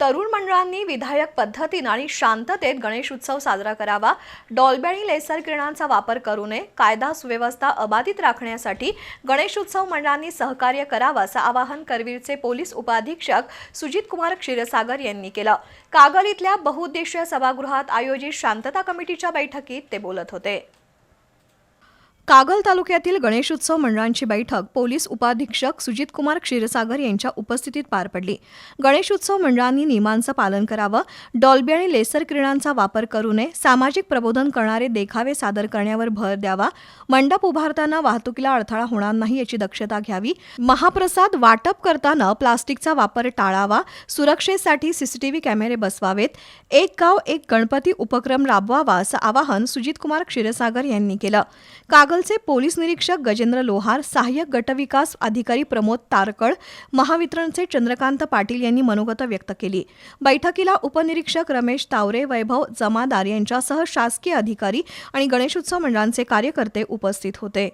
तरुण मंडळांनी विधायक पद्धतीनं आणि शांततेत गणेश उत्सव साजरा करावा. डॉल्बी लेसर किरणांचा वापर करू नये. कायदा सुव्यवस्था अबाधित राखण्यासाठी गणेश उत्सव मंडळांनी सहकार्य करावं असं आवाहन करवीरचे पोलीस उपाधीक्षक सुजित कुमार क्षीरसागर यांनी केलं. कागल इथल्या बहुउद्देशीय सभागृहात आयोजित शांतता कमिटीच्या बैठकीत ते बोलत होते. कागल तालुक्यातील गणेशोत्सव मंडळांची बैठक पोलीस उपाधीक्षक सुजितकुमार क्षीरसागर यांच्या उपस्थितीत पार पडली. गणेशोत्सव मंडळांनी नियमांचं पालन करावं डॉल्बी आणि लेसर किरणांचा वापर करू नये सामाजिक प्रबोधन करणारे देखावे सादर करण्यावर भर द्यावा मंडप उभारताना वाहतुकीला अडथळा होणार नाही याची दक्षता घ्यावी महाप्रसाद वाटप करताना प्लास्टिकचा वापर टाळावा सुरक्षेसाठी सीसीटीव्ही कॅमेरे बसवावेत एक गाव एक गणपती उपक्रम राबवावा असं आवाहन सुजितकुमार क्षीरसागर यांनी केलं. कागलचे पोलीस निरीक्षक गजेंद्र लोहार सहाय्यक गटविकास अधिकारी प्रमोद तारकळ महावितरणचे चंद्रकांत पाटील यांनी मनोगत व्यक्त केली. बैठकीला उपनिरीक्षक रमेश तावरे वैभव जमादार यांच्यासह शासकीय अधिकारी आणि गणेशोत्सव मंडळांचे कार्यकर्ते उपस्थित होते.